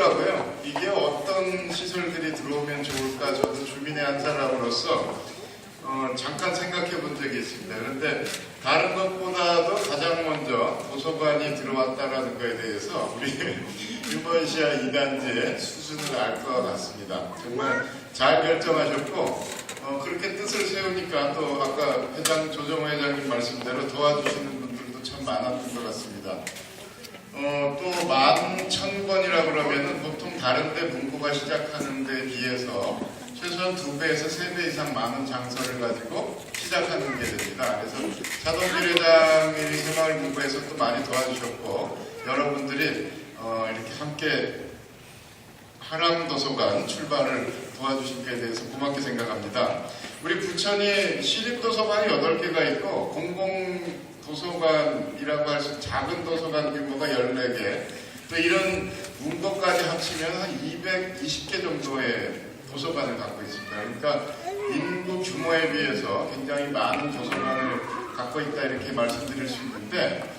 있더라고요. 이게 어떤 시설들이 들어오면 좋을까 저도 주민의 한 사람으로서 어, 잠깐 생각해 본 적이 있습니다. 그런데 다른 것보다도 가장 먼저 도서관이 들어왔다라는 것에 대해서 우리 유번시아 이단지의 수준을 알 것 같습니다. 정말 잘 결정하셨고 어, 그렇게 뜻을 세우니까 또 아까 회장 조정호 회장님 말씀대로 도와주시는 분들도 참 많았던 것 같습니다. 어, 또만천권이라고 그러면은 보통 다른데 문고가 시작하는 데 비해서 최소한 두 배에서 세배 이상 많은 장소를 가지고 시작하는 게 됩니다. 그래서 회장이 새마을 문고에서 또 많이 도와주셨고 여러분들이 어, 이렇게 함께 하람도서관 출발을 도와주신 것에 대해서 고맙게 생각합니다. 우리 부천이 시립도서관이 8개가 있고 공공도서관이라고 할수 있는 작은 도서관 규모가 14개 또 이런 합 치면 한 220개 정도의 도서관을 갖고 있습니다. 그러니까 인구 규모에 비해서 굉장히 많은 도서관을 갖고 있다 이렇게 말씀드릴 수 있는데